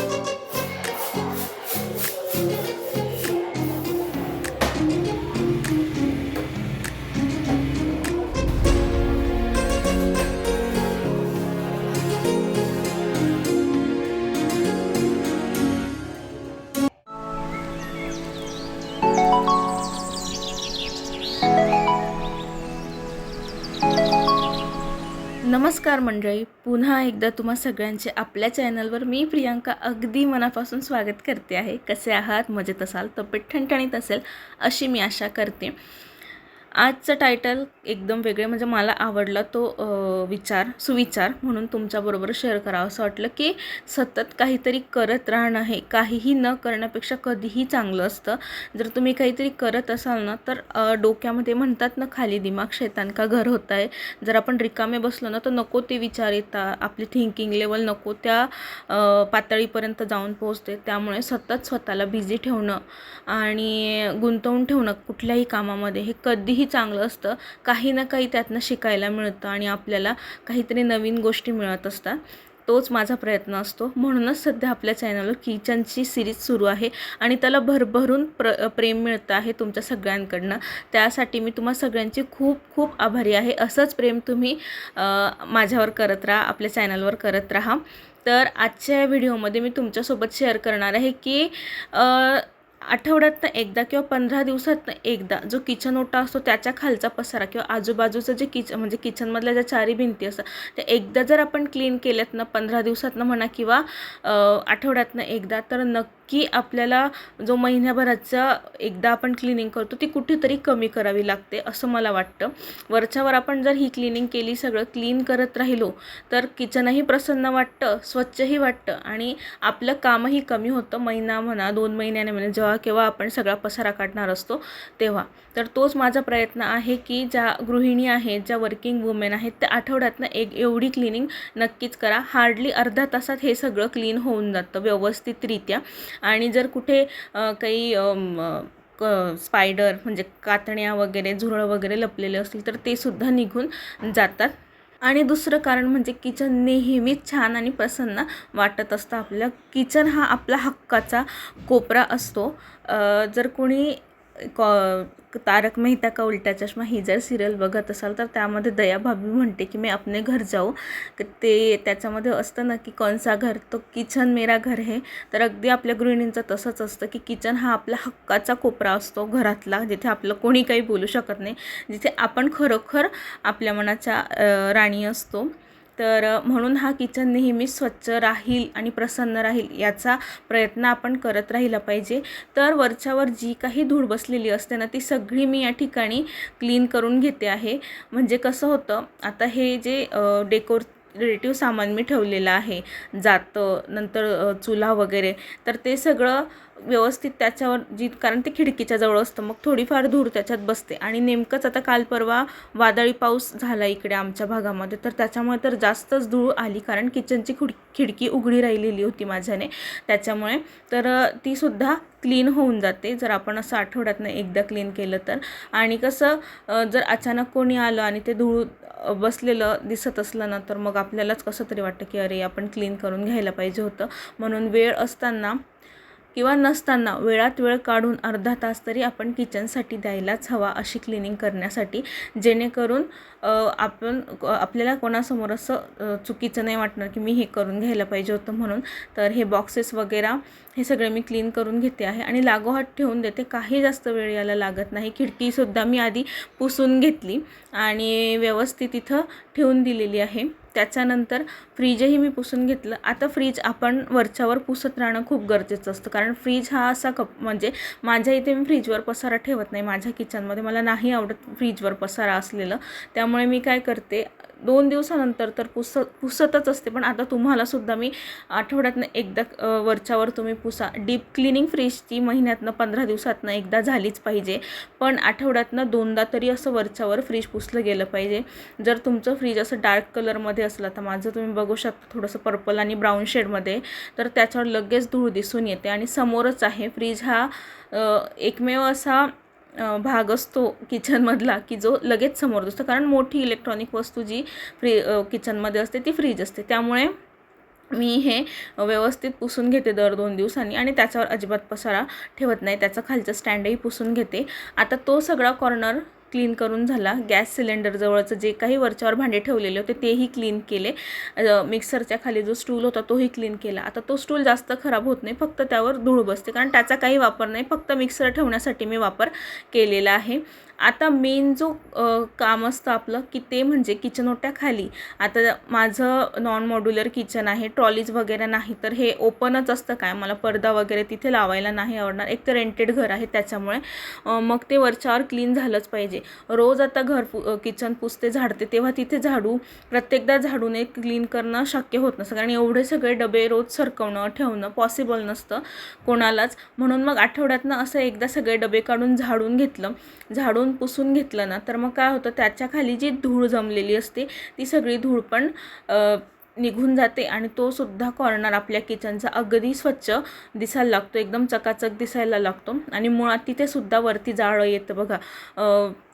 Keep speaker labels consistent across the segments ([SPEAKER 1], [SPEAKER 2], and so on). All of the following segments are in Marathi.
[SPEAKER 1] Thank you. नमस्कार मंडळी पुन्हा एकदा तुम्हा सगळ्यांचे आपल्या चॅनलवर मी प्रियांका अगदी मनापासून स्वागत करते आहे. कसे आहात? मजेत असाल? तब्येत ठणठणीत असेल? अशी मी आशा करते. आजचं टायटल एकदम वेगळे म्हणजे मला आवडला तो विचार सुविचार म्हणून तुमच्याबरोबर शेअर करावं. असं वाटलं की सतत काहीतरी करत राहणं हे काहीही न करण्यापेक्षा कधीही चांगलं असतं. जर तुम्ही काहीतरी करत असाल ना तर डोक्यामध्ये म्हणतात ना खाली दिमाग शेतान का घर होत आहे जर आपण रिकामे बसलो ना तर नको ते विचार येतात. आपली थिंकिंग लेवल नको त्या पातळीपर्यंत जाऊन पोहोचते. त्यामुळे सतत स्वतःला बिझी ठेवणं आणि गुंतवून ठेवणं कुठल्याही कामामध्ये हे कधीही चांगलं असतं. काही काही ना काही त्यातनं शिकायला मिळतं आणि आपल्याला काहीतरी नवीन गोष्टी मिळत असतात. तोच माझा प्रयत्न असतो. म्हणूनच सध्या आपल्या चॅनलवर किचनची सिरीज सुरू आहे आणि त्याला भरभरून प्र प्रेम मिळतं आहे तुमच्या सगळ्यांकडनं. त्यासाठी मी तुम्हा सगळ्यांची खूप खूप आभारी आहे. असंच प्रेम तुम्ही माझ्यावर करत राहा आपल्या चॅनलवर करत राहा. तर आजच्या या व्हिडिओमध्ये मी तुमच्यासोबत शेअर करणार आहे की आठवड्यातनं एकदा किंवा पंधरा दिवसातनं एकदा जो किचन ओटा असतो त्याच्या खालचा पसारा किंवा आजूबाजूचं जे किच म्हणजे किचनमधल्या ज्या चारी भिंती असतात त्या एकदा जर आपण क्लीन केल्यात ना पंधरा दिवसातनं म्हणा किंवा आठवड्यातनं एकदा तर नक्की आपल्याला जो महिन्याभराचा एकदा आपण क्लिनिंग करतो ती कुठेतरी कमी करावी लागते असं मला वाटतं. वरच्यावर आपण जर ही क्लिनिंग केली सगळं क्लीन करत राहिलो तर किचनही प्रसन्न वाटतं स्वच्छही वाटतं आणि आपलं कामही कमी होतं महिना म्हणा दोन महिन्याने म्हणा जेव्हा केव्हा आपण सगळा पसारा काढणार असतो तेव्हा. तर तोच माझा प्रयत्न आहे की ज्या गृहिणी आहेत ज्या वर्किंग वुमेन आहेत त्या आठवड्यातनं एक एवढी क्लिनिंग नक्कीच करा. हार्डली अर्ध्या तासात हे सगळं क्लीन होऊन जातं व्यवस्थितरित्या. आणि जर कुठे काही क स्पायडर म्हणजे कातण्या वगैरे झुरळ वगैरे लपलेले असतील तर ते सुद्धा निघून जातात. आणि दुसरं कारण म्हणजे किचन नेहमीच छान आणि प्रसन्न वाटत असतं आपल्याला. किचन हा आपला हक्काचा कोपरा असतो. जर कोणी कॉ तारक मेहता का उलटा चष्मा ही जर सिरियल बघत असाल तर त्यामध्ये दयाभाभी म्हणते की मी अपने घर जाऊ. ते त्याच्यामध्ये असतं ना की कोणसा घर? तो किचन मेरा घर हे. तर अगदी आपल्या गृहिणींचं तसंच असतं की किचन हा आपला हक्काचा कोपरा असतो घरातला जिथे आपलं कोणी काही बोलू शकत नाही जिथे आपण खरोखर आपल्या मनाच्या राणी असतो. तर म्हणून हा किचन नेहमी स्वच्छ राहील आणि प्रसन्न राहील याचा प्रयत्न आपण करत राहिला पाहिजे. तर वरच्यावर जी काही धूळ बसलेली असते ना ती सगळी मी या ठिकाणी क्लीन करून घेते आहे. म्हणजे कसं होतं आता हे जे डेकोर रिलेटिव्ह सामान मी ठेवलेलं आहे जातं नंतर चुला वगैरे तर ते सगळं व्यवस्थित त्याच्यावर जी कारण ते खिडकीच्या जवळ असतं मग थोडीफार धूळ त्याच्यात बसते. आणि नेमकंच आता काल परवा वादळी पाऊस झाला इकडे आमच्या भागामध्ये तर त्याच्यामुळे तर जास्तच धूळ आली कारण किचनची खुड खिडकी उघडी राहिलेली होती माझ्याने. त्याच्यामुळे तर तीसुद्धा क्लीन होऊन जाते. जर आपण असं आठवड्यातनं एकदा क्लीन केलं तर. आणि कसं जर अचानक कोणी आलं आणि ते धूळ बसलेलं दिसत असलं ना तर मग आपल्यालाच कसं तरी वाटतं की अरे आपण क्लीन करून घ्यायला पाहिजे होतं. म्हणून वेळ असताना किंवा नसताना वेळात वेळ काढून अर्धा तास तरी आपण किचनसाठी द्यायलाच हवा अशी क्लिनिंग करण्यासाठी जेणेकरून आपण आपल्याला कोणासमोर असं चुकीचं नाही वाटणार की मी हे करून घ्यायला पाहिजे होतं म्हणून. तर हे बॉक्सेस वगैरे हे सगळे मी क्लीन करून घेते आहे आणि लागोहात ठेवून देते. काही जास्त वेळ याला लागत नाही. खिडकीसुद्धा मी आधी पुसून घेतली आणि व्यवस्थित इथं ठेवून दिलेली आहे. त्याच्यानंतर फ्रीजही मी पुसून घेतलं. आता फ्रीज आपण वरच्यावर पुसत राहणं खूप गरजेचं असतं. कारण फ्रीज हा असा कप म्हणजे माझ्या इथे मी फ्रीजवर पसारा ठेवत नाही. माझ्या किचनमध्ये मला नाही आवडत फ्रीजवर पसारा असलेलं. त्यामुळे मी काय करते दोन दिवसानंतर तर पुस पुसतच असते. पण आता तुम्हालासुद्धा मी आठवड्यातनं एकदा वरच्यावर तुम्ही पुसा. डीप क्लिनिंग फ्रीजची महिन्यातनं पंधरा दिवसातनं एकदा झालीच पाहिजे. पण आठवड्यातनं दोनदा तरी असं वरच्यावर फ्रीज पुसलं गेलं पाहिजे. जर तुमचं फ्रीज असं डार्क कलरमध्ये असलं तर माझं तुम्ही बघू शकता थोडंसं पर्पल आणि ब्राऊन शेडमध्ये. तर त्याच्यावर लगेच धूळ दिसून येते आणि समोरच आहे. फ्रीज हा एकमेव असा भाग असतो किचनमधला की जो लगेच समोर दिसतो. कारण मोठी इलेक्ट्रॉनिक वस्तू जी फ्री किचनमध्ये असते ती फ्रीज असते. त्यामुळे मी हे व्यवस्थित पुसून घेते दर दोन दिवसांनी आणि त्याच्यावर अजिबात पसारा ठेवत नाही. त्याचं खालचं स्टँडही पुसून घेते. आता तो सगळा कॉर्नर क्लीन करून झाला. गॅस सिलेंडरजवळचं जे काही वरच्यावर भांडे ठेवलेले होते तेही क्लीन केले. मिक्सरच्या खाली जो स्टूल होता तोही क्लीन केला. आता तो स्टूल जास्त खराब होत नाही फक्त त्यावर धूळ बसते. कारण त्याचा काही वापर नाही फक्त मिक्सर ठेवण्यासाठी मी वापर केलेला आहे. आता मेन जो काम असतं आपलं की ते म्हणजे किचन ओट्याखाली आता माझं नॉन मॉड्युलर किचन आहे ट्रॉलीज वगैरे नाही तर हे ओपनच असतं काय? मला पडदा वगैरे तिथे लावायला नाही आवडणार. एक तर रेंटेड घर आहे त्याच्यामुळे मग ते वरच्यावर क्लीन झालंच पाहिजे. रोज आता घर पु किचन पुसते झाडते तेव्हा तिथे झाडू प्रत्येकदा झाडूने क्लीन करणं शक्य होत नसतं. कारण एवढे सगळे डबे रोज सरकवणं ठेवणं पॉसिबल नसतं कोणालाच. म्हणून मग आठवड्यातनं असं एकदा सगळे डबे काढून झाडून घेतलं. झाडून पुसून घेतलं ना तर मग काय होतं त्याच्याखाली जी धूळ जमलेली असते ती सगळी धूळ पण निघून जाते आणि तो सुद्धा कॉर्नर आपल्या किचनचा अगदी स्वच्छ दिसायला लागतो एकदम चकाचक दिसायला लागतो आणि मुळात तिथे सुद्धा वरती जाळं येतं बघा.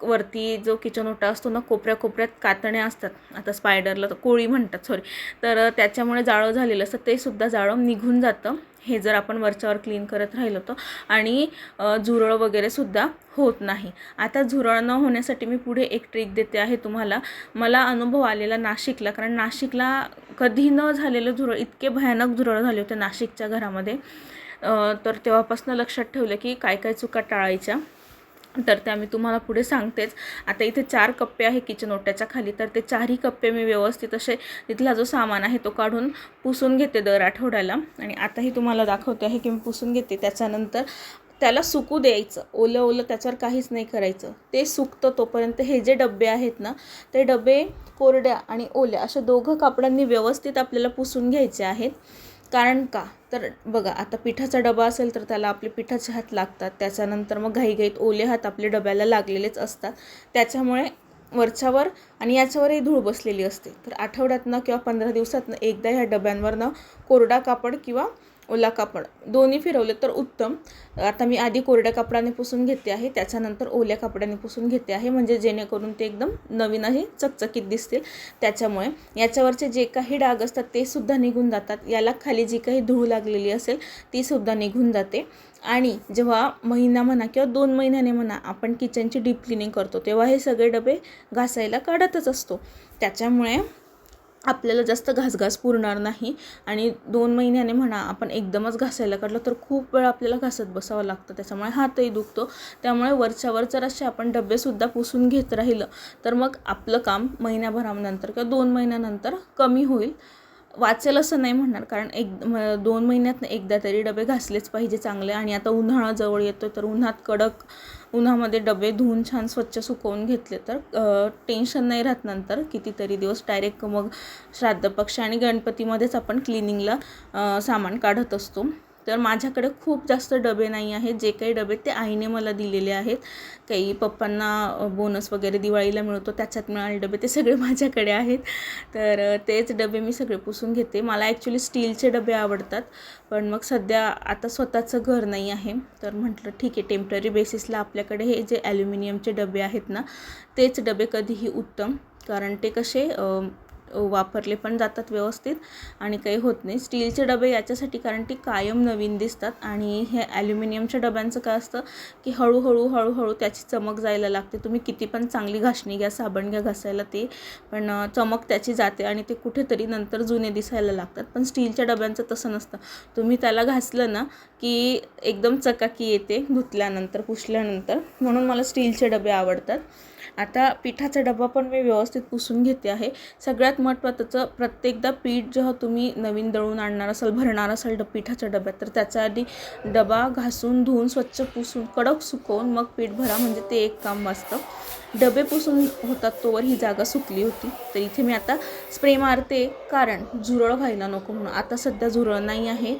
[SPEAKER 1] वरती जो किचन ओटा असतो ना कोपऱ्या कोपऱ्यात कातण्या असतात. आता स्पायडरला तर कोळी म्हणतात सॉरी तर त्याच्यामुळे जाळं झालेलं असतं. ते सुद्धा जाळं निघून जातं. हे जर आपण वरच्यावर क्लीन करत राहिलो तर. आणि झुरळ वगैरे सुद्धा होत नाही. आता झुरळ न होण्यासाठी मी पुढे एक ट्रिक देते आहे तुम्हाला. मला अनुभव आलेला नाशिकला कारण नाशिकला कधी न झालेलं झुरळ इतके भयानक झुरळ झाले होते नाशिकच्या घरामध्ये. तर तेव्हापासून लक्षात ठेवलं की काय काय चुका टाळायच्या. तर त्या मी तुम्हाला पुढे सांगतेच. आता इथे चार कप्पे आहे किचन ओट्याच्या खाली तर ते चारही कप्पे मी व्यवस्थित असे तिथला जो सामान आहे तो काढून पुसून घेते दर आठवड्याला. आणि आताही तुम्हाला दाखवते आहे की मी पुसून घेते. त्याच्यानंतर त्याला सुकू द्यायचं. ओलं ओलं त्याच्यावर काहीच नाही करायचं. ते सुकतं तोपर्यंत हे जे डबे आहेत ना ते डबे कोरड्या आणि ओल्या अशा दोघं कापडांनी व्यवस्थित आपल्याला पुसून घ्यायचे आहेत. कारण का? तर बघा आता पिठाचा डबा असेल तर त्याला आपले पिठाचे हात लागतात. त्याच्यानंतर मग घाईघाईत ओले हात आपले डब्याला लागलेलेच असतात. त्याच्यामुळे वरच्यावर आणि याच्यावरही धूळ बसलेली असते. तर आठवड्यातनं किंवा पंधरा दिवसातनं एकदा ह्या डब्यांवरनं कोरडा कापड किंवा ओला कापड. दोन्ही फिरवले तर उत्तम. आता मी आधी कोरड्या कापडाने पुसून घेते आहे त्याच्यानंतर ओल्या कापडाने पुसून घेते आहे म्हणजे जेणेकरून ते एकदम नवीन आहे चकचकीत दिसतील. त्याच्यामुळे याच्यावरचे जे काही डाग असतात ते सुद्धा निघून जातात. याला खाली जी काही धूळ लागलेली असेल ती सुद्धा निघून जाते. आणि जेव्हा महिना म्हणा किंवा दोन महिन्याने म्हणा आपण किचनची डीप क्लिनिंग करतो तेव्हा हे सगळे डबे घासायला काढतच असतो. त्याच्यामुळे आपल्याला जास्त घासघास पुरणार नाही. आणि दोन महिन्याने म्हणा आपण एकदमच घासायला काढलं तर खूप वेळ आपल्याला घासत बसावं लागतं. त्याच्यामुळे हातही दुखतो. त्यामुळे वरच्यावर जर असे आपण डबेसुद्धा पुसून घेत राहिलं तर मग आपलं काम महिन्याभरानंतर किंवा दोन महिन्यानंतर कमी होईल. वाचेल असं नाही म्हणणार. कारण एक म- दोन महिन्यात एकदा तरी डबे घासलेच पाहिजे चांगले. आणि आता उन्हाळा जवळ येतो तर उन्हात कडक उन्हामध्ये डबे धुवून छान स्वच्छ सुकवून घेतले तर टेन्शन नाही राहत नंतर. कितीतरी दिवस डायरेक्ट मग श्राद्ध पक्ष आणि गणपतीमध्येच आपण क्लिनिंगला सामान काढत असतो. तर माझ्याकडे खूप जास्त डबे नाही आहेत. जे काही डबे ते आईने मला दिलेले आहेत. काही पप्पांना बोनस वगैरे दिवाळीला मिळतो त्याच्यात मिळाले डबे ते सगळे माझ्याकडे आहेत. तर तेच डबे मी सगळे पुसून घेते. मला ॲक्च्युली स्टीलचे डबे आवडतात पण मग सध्या आता स्वतःचं घर नाही आहे. तर म्हटलं ठीक आहे टेंपररी बेसिसला आपल्याकडे हे जे ॲल्युमिनियमचे डबे आहेत ना तेच डबे कधीही उत्तम. कारण ते कसे वापरले पण जातात व्यवस्थित आणि काही होत नाही. स्टीलचे डबे याच्यासाठी कारण ती कायम नवीन दिसतात आणि हे ॲल्युमिनियमच्या डब्यांचं काय असतं की हळूहळू हळूहळू त्याची चमक जायला लागते. तुम्ही किती पण चांगली घासणी घ्या साबण घ्या घासायला ते पण चमक त्याची जाते आणि ते कुठेतरी नंतर जुने दिसायला लागतात. पण स्टीलच्या डब्यांचं तसं नसतं. तुम्ही त्याला घासलं ना की एकदम चकाकी येते धुतल्यानंतर पुसल्यानंतर. म्हणून मला स्टीलचे डबे आवडतात. आता पिठाचा डबा पण मी व्यवस्थित पुसून घेते आहे. सगळ्यात महत्त्वाचं प्रत्येकदा पीठ जेव्हा तुम्ही नवीन दळून आणणार असाल भरणार असाल ड पिठाच्या डब्यात तर त्याच्या आधी डबा घासून धुवून स्वच्छ पुसून कडक सुकवून मग पीठ भरा म्हणजे ते एक काम वाचतं. डबे पुसून होतात तोवर ही जागा सुकली होती. तर इथे मी आता स्प्रे मारते कारण झुरळ व्हायला नको म्हणून. आता सध्या झुरळ नाही आहे.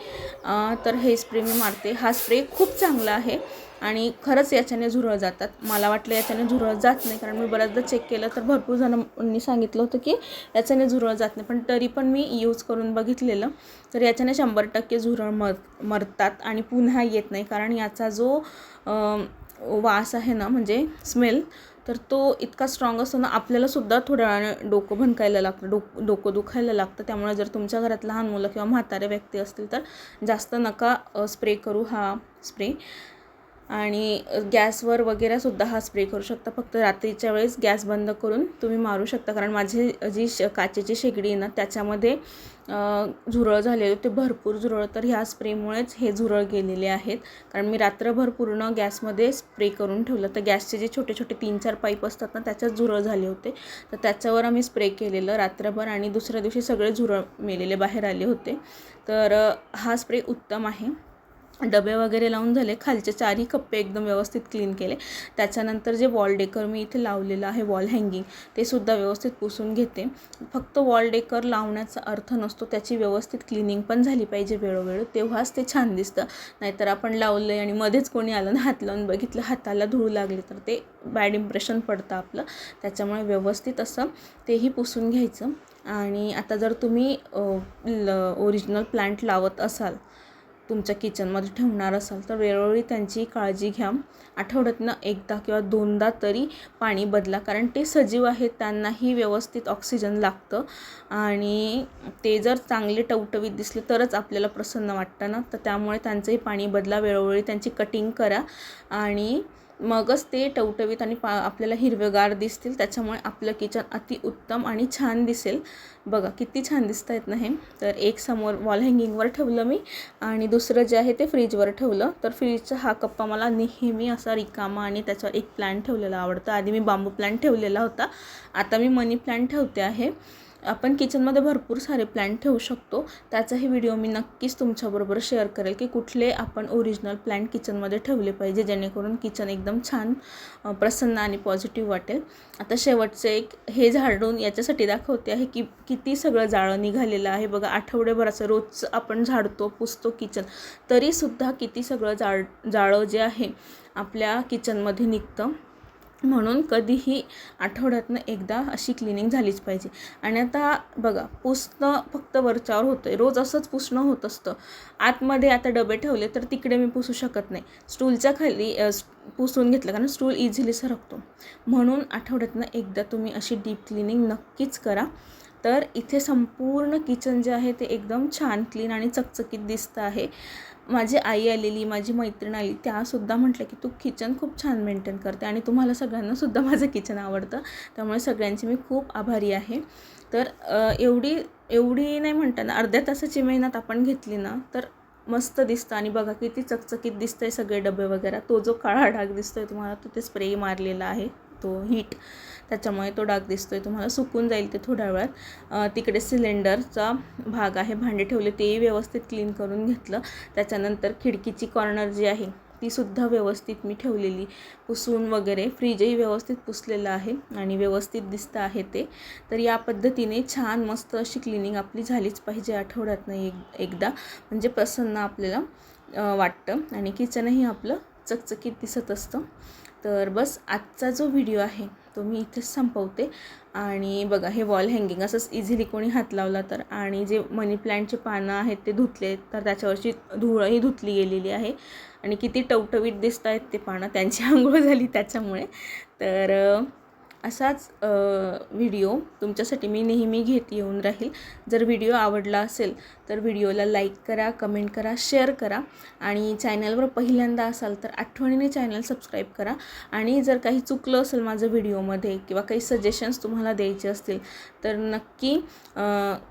[SPEAKER 1] तर हे स्प्रे मी मारते. हा स्प्रे खूप चांगला आहे. आणि खरंच याच्याने झुरळ जातात. मला वाटलं याच्याने झुरळ जात नाही कारण मी बऱ्याचदा चेक केलं तर भरपूर जणांनी सांगितलं होतं की याच्याने झुरळ जात नाही. पण तरी पण मी यूज करून बघितलेलं तर याच्याने शंभर टक्के झुरळ मर मरतात आणि पुन्हा येत नाही. कारण याचा जो वास आहे ना म्हणजे स्मेल तर तो इतका स्ट्रॉंग असतो ना आपल्यालासुद्धा थोड्या वेळाने डोकं भणकायला लागतं डोक डोकं दुखायला लागतं. त्यामुळे जर तुमच्या घरात लहान मुलं किंवा म्हातारे व्यक्ती असतील तर जास्त नका स्प्रे करू हा स्प्रे आणि गॅसवर वगैरेसुद्धा हा स्प्रे करू शकता. फक्त रात्रीच्या वेळेस गॅस बंद करून तुम्ही मारू शकता. कारण माझी जी श काचेची शेगडी आहे ना त्याच्यामध्ये झुरळ झाले होते. भरपूर झुरळ. तर ह्या स्प्रेमुळेच हे झुरळ गेलेले आहेत. कारण मी रात्रभर पूर्ण गॅसमध्ये स्प्रे करून ठेवलं. तर गॅसचे जे छोटे छोटे तीन चार पाईप असतात ना त्याच्यात झुरळ झाले होते. तर त्याच्यावर आम्ही स्प्रे केलेलं रात्रभर आणि दुसऱ्या दिवशी सगळे झुरळ मेलेले बाहेर आले होते. तर हा स्प्रे उत्तम आहे. डबे वगैरे लावून झाले. खालचे चारही कप्पे एकदम व्यवस्थित क्लीन केले. त्याच्यानंतर जे वॉल डेकर मी इथे लावलेलं आहे वॉल हँगिंग ते सुद्धा व्यवस्थित पुसून घेते. फक्त वॉल डेकर लावण्याचा अर्थ नसतो त्याची व्यवस्थित क्लिनिंग पण झाली पाहिजे वेळोवेळी. तेव्हाच ते छान दिसतं. नाहीतर आपण लावलं आणि मध्येच कोणी आलं ना हात लावून बघितलं हाताला धूळ लागली तर ते बॅड इम्प्रेशन पडतं आपलं. त्याच्यामुळे व्यवस्थित असं तेही पुसून घ्यायचं. आणि आता जर तुम्ही ओरिजिनल प्लांट लावत असाल तुमच्या किचनमध्ये ठेवणार असाल तर वेळोवेळी त्यांची काळजी घ्या. आठवड्यातनं एकदा किंवा दोनदा तरी पाणी बदला कारण ते सजीव आहेत त्यांनाही व्यवस्थित ऑक्सिजन लागतं. आणि ते जर चांगले टवटवीत दिसले तरच आपल्याला प्रसन्न वाटतं ना? तर त्यामुळे त्यांचंही पाणी बदला वेळोवेळी त्यांची कटिंग करा. आणि मगच ते टवटवीत आणि पा आपल्याला हिरवेगार दिसतील. त्याच्यामुळे आपलं किचन अतिउत्तम आणि छान दिसेल. बघा किती छान दिसत आहेत ना हे. तर एक समोर वॉल हँगिंगवर ठेवलं मी आणि दुसरं जे आहे ते फ्रीजवर ठेवलं. तर फ्रीजचा हा कप्पा मला नेहमी असा रिकामा आणि त्याच्यावर एक प्लॅन ठेवलेला आवडतं. आधी मी बांबू प्लॅन ठेवलेला होता. आता मी मनी प्लॅन ठेवते आहे. आपण किचनमध्ये भरपूर सारे प्लॅन्ट ठेवू शकतो. त्याचाही व्हिडिओ मी नक्कीच तुमच्याबरोबर शेअर करेल की कुठले आपण ओरिजिनल प्लॅन्ट किचनमध्ये ठेवले पाहिजे जेणेकरून किचन एकदम छान प्रसन्न आणि पॉझिटिव्ह वाटेल. आता शेवटचे एक हे झाडून याच्यासाठी दाखवते आहे की किती सगळं जाळं निघालेलं आहे. बघा आठवडेभराचं रोजचं आपण झाडतो पुसतो किचन. तरीसुद्धा किती सगळं जाळ जाळं जे आहे आपल्या किचनमध्ये निघतं. म्हणून कधीही आठवड्यातनं एकदा अशी क्लिनिंग झालीच पाहिजे. आणि आता बघा पुसणं फक्त वरच्यावर होतं आहे रोज असंच पुसणं होत असतं. आतमध्ये आता डबे ठेवले तर तिकडे मी पुसू शकत नाही. स्टूलच्या खाली पुसून घेतलं कारण स्टूल इझिली सरकतो. म्हणून आठवड्यातनं एकदा तुम्ही अशी डीप क्लिनिंग नक्कीच करा. तर इथे संपूर्ण किचन जे आहे ते एकदम छान क्लीन आणि चकचकीत दिसतं आहे. माझी आई आलेली माझी मैत्रीण आली त्यासुद्धा म्हटलं की तू किचन खूप छान मेंटेन करते आणि तुम्हाला सगळ्यांनासुद्धा माझं किचन आवडतं. त्यामुळे सगळ्यांची मी खूप आभारी आहे. तर एवढी एवढी नाही म्हणताना अर्ध्या तासाची मेहनत आपण घेतली ना तर मस्त दिसतं आणि बघा किती चकचकीत दिसतं आहे सगळे डबे वगैरे. तो जो काळा डाग दिसतो आहे तुम्हाला तो ते स्प्रे मारलेला आहे. तो हीट त्याच्यामुळे तो डाग दिसतो आहे तुम्हाला सुकून जाईल ते थोड्या वेळात. तिकडे सिलेंडरचा भाग आहे. भांडे ठेवले तेही व्यवस्थित क्लीन करून घेतलं. त्याच्यानंतर खिडकीची कॉर्नर जी आहे तीसुद्धा व्यवस्थित मी ठेवलेली. पुसून वगैरे फ्रीजही व्यवस्थित पुसलेलं आहे आणि व्यवस्थित दिसतं आहे ते. तर या पद्धतीने छान मस्त अशी क्लिनिंग आपली झालीच पाहिजे आठवड्यातनं एक एकदा. म्हणजे प्रसन्न आपल्याला वाटतं. आणि किचनही आपलं चकचकीत दिसत असतं. तर बस आजचा जो व्हिडिओ आहे तो मी इथेच संपवते. आणि बघा हे वॉल हँगिंग असंच इझिली कोणी हात लावला तर. आणि जे मनी प्लॅन्टचे पानं आहेत ते धुतले तर त्याच्यावरची धुळंही धुतली गेलेली आहे. आणि किती टवटवीत दिसत आहेत ते पानं त्यांची आंघोळ झाली त्याच्यामुळे. तर असाच व्हिडिओ तुमच्यासाठी मी नेहमी घेत येऊन राहील. जर व्हिडिओ आवडला असेल तर व्हिडिओला लाईक करा कमेंट करा शेअर करा आणि चॅनलवर पहिल्यांदा असाल तर आठवणीने चॅनल सबस्क्राईब करा. आणि जर काही चुकलं असेल माझं व्हिडिओमध्ये किंवा काही सजेशन्स तुम्हाला द्यायचे असतील तर नक्की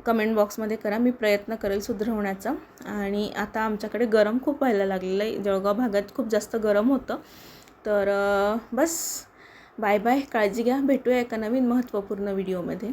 [SPEAKER 1] कमेंट बॉक्समध्ये करा. मी प्रयत्न करेल सुधारवण्याचा. आणि आता आमच्याकडे गरम खूप व्हायला लागलेलं आहे. जळगाव भागात खूप जास्त गरम होतं. तर बस. बाय बाय काळजी घ्या. भेटूया एका नवीन महत्त्वपूर्ण व्हिडिओमध्ये.